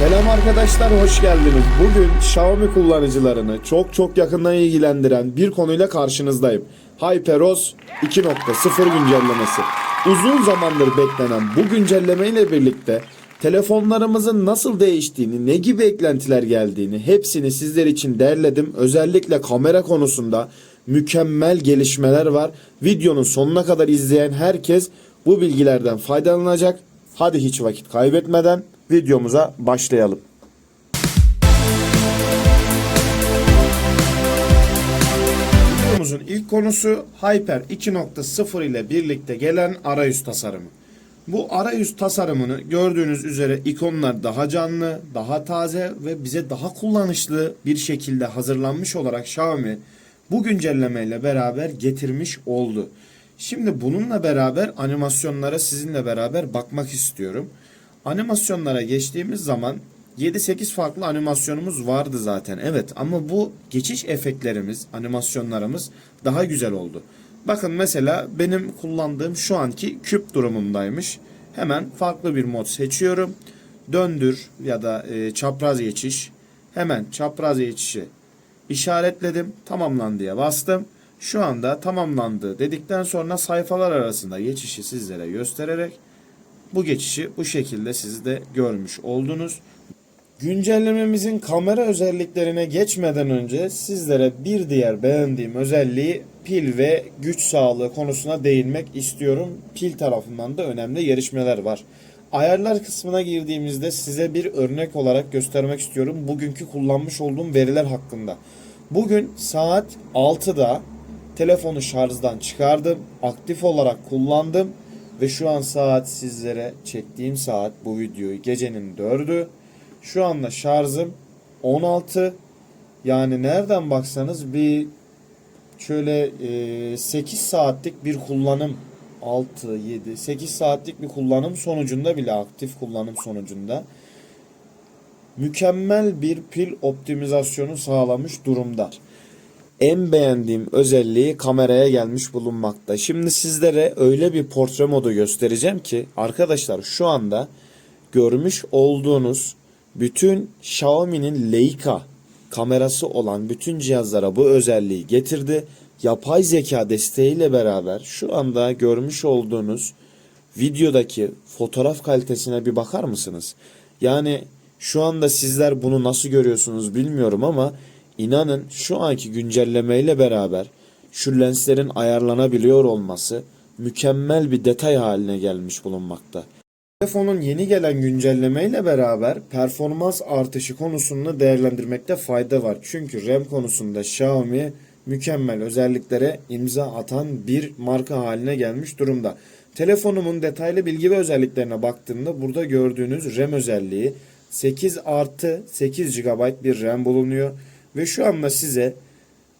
Selam arkadaşlar, hoş geldiniz. Bugün Xiaomi kullanıcılarını çok çok yakından ilgilendiren bir konuyla karşınızdayım. HyperOS 2.0 güncellemesi. Uzun zamandır beklenen bu güncelleme ile birlikte telefonlarımızın nasıl değiştiğini, ne gibi eklentiler geldiğini hepsini sizler için derledim. Özellikle kamera konusunda mükemmel gelişmeler var. Videonun sonuna kadar izleyen herkes bu bilgilerden faydalanacak. Hadi hiç vakit kaybetmeden videomuza başlayalım. Videomuzun ilk konusu Hyper 2.0 ile birlikte gelen arayüz tasarımı. Bu arayüz tasarımını gördüğünüz üzere ikonlar daha canlı, daha taze ve bize daha kullanışlı bir şekilde hazırlanmış olarak Xiaomi bu güncellemeyle beraber getirmiş oldu. Şimdi bununla beraber animasyonlara sizinle beraber bakmak istiyorum. Animasyonlara geçtiğimiz zaman 7-8 farklı animasyonumuz vardı zaten. Evet ama bu geçiş efektlerimiz, animasyonlarımız daha güzel oldu. Bakın mesela benim kullandığım şu anki küp durumumdaymış. Hemen farklı bir mod seçiyorum. Döndür ya da e, çapraz geçiş. Hemen çapraz geçişi işaretledim. Tamamlandıya bastım. Şu anda tamamlandı dedikten sonra sayfalar arasında geçişi sizlere göstererek bu geçişi bu şekilde siz de görmüş oldunuz. Güncellememizin kamera özelliklerine geçmeden önce sizlere bir diğer beğendiğim özelliği pil ve güç sağlığı konusuna değinmek istiyorum. Pil tarafından da önemli gelişmeler var. Ayarlar kısmına girdiğimizde size bir örnek olarak göstermek istiyorum bugünkü kullanmış olduğum veriler hakkında. Bugün saat 6'da telefonu şarjdan çıkardım, aktif olarak kullandım ve şu an saat sizlere çektiğim saat bu videoyu gecenin 4'ü. Şu anda şarjım 16. Yani nereden baksanız bir şöyle e, 8 saatlik bir kullanım 6, 7, 8 saatlik bir kullanım sonucunda bile aktif kullanım sonucunda mükemmel bir pil optimizasyonu sağlamış durumda. En beğendiğim özelliği kameraya gelmiş bulunmakta. Şimdi sizlere öyle bir portre modu göstereceğim ki arkadaşlar şu anda görmüş olduğunuz bütün Xiaomi'nin Leica kamerası olan bütün cihazlara bu özelliği getirdi. Yapay zeka desteğiyle beraber şu anda görmüş olduğunuz videodaki fotoğraf kalitesine bir bakar mısınız? Yani şu anda sizler bunu nasıl görüyorsunuz bilmiyorum ama inanın şu anki güncellemeyle beraber şu lenslerin ayarlanabiliyor olması mükemmel bir detay haline gelmiş bulunmakta. Telefonun yeni gelen güncellemeyle beraber performans artışı konusunu değerlendirmekte fayda var. Çünkü RAM konusunda Xiaomi mükemmel özelliklere imza atan bir marka haline gelmiş durumda. Telefonumun detaylı bilgi ve özelliklerine baktığımda burada gördüğünüz RAM özelliği 8 artı 8 GB bir RAM bulunuyor. Ve şu anda size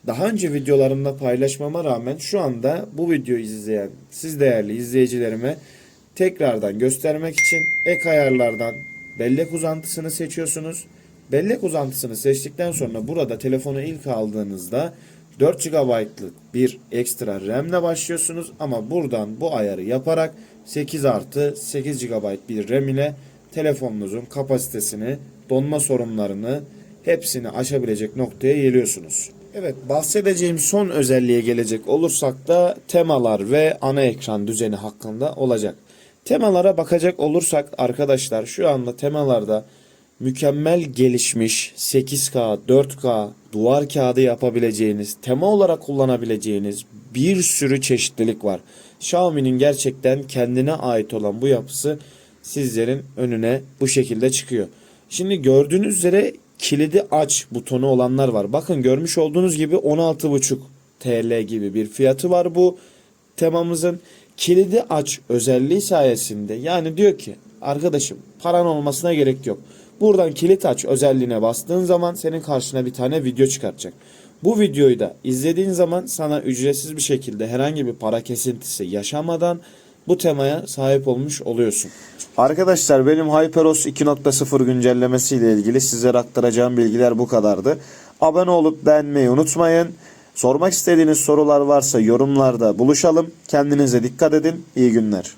daha önce videolarımda paylaşmama rağmen şu anda bu videoyu izleyen siz değerli izleyicilerime tekrardan göstermek için ek ayarlardan bellek uzantısını seçiyorsunuz. Bellek uzantısını seçtikten sonra burada telefonu ilk aldığınızda 4 GB'lık bir ekstra RAM ile başlıyorsunuz ama buradan bu ayarı yaparak 8 artı 8 GB bir RAM ile telefonunuzun kapasitesini, donma sorunlarını hepsini aşabilecek noktaya geliyorsunuz. Evet bahsedeceğim son özelliğe gelecek olursak da temalar ve ana ekran düzeni hakkında olacak. Temalara bakacak olursak arkadaşlar şu anda temalarda mükemmel gelişmiş 8K, 4K duvar kağıdı yapabileceğiniz, tema olarak kullanabileceğiniz bir sürü çeşitlilik var. Xiaomi'nin gerçekten kendine ait olan bu yapısı sizlerin önüne bu şekilde çıkıyor. Şimdi gördüğünüz üzere kilidi aç butonu olanlar var. Bakın görmüş olduğunuz gibi 16,5 TL gibi bir fiyatı var bu temamızın. Kilidi aç özelliği sayesinde yani diyor ki arkadaşım paran olmasına gerek yok. Buradan kilit aç özelliğine bastığın zaman senin karşına bir tane video çıkartacak. Bu videoyu da izlediğin zaman sana ücretsiz bir şekilde herhangi bir para kesintisi yaşamadan bu temaya sahip olmuş oluyorsun. Arkadaşlar benim HyperOS 2.0 güncellemesi ile ilgili sizlere aktaracağım bilgiler bu kadardı. Abone olup beğenmeyi unutmayın. Sormak istediğiniz sorular varsa yorumlarda buluşalım. Kendinize dikkat edin. İyi günler.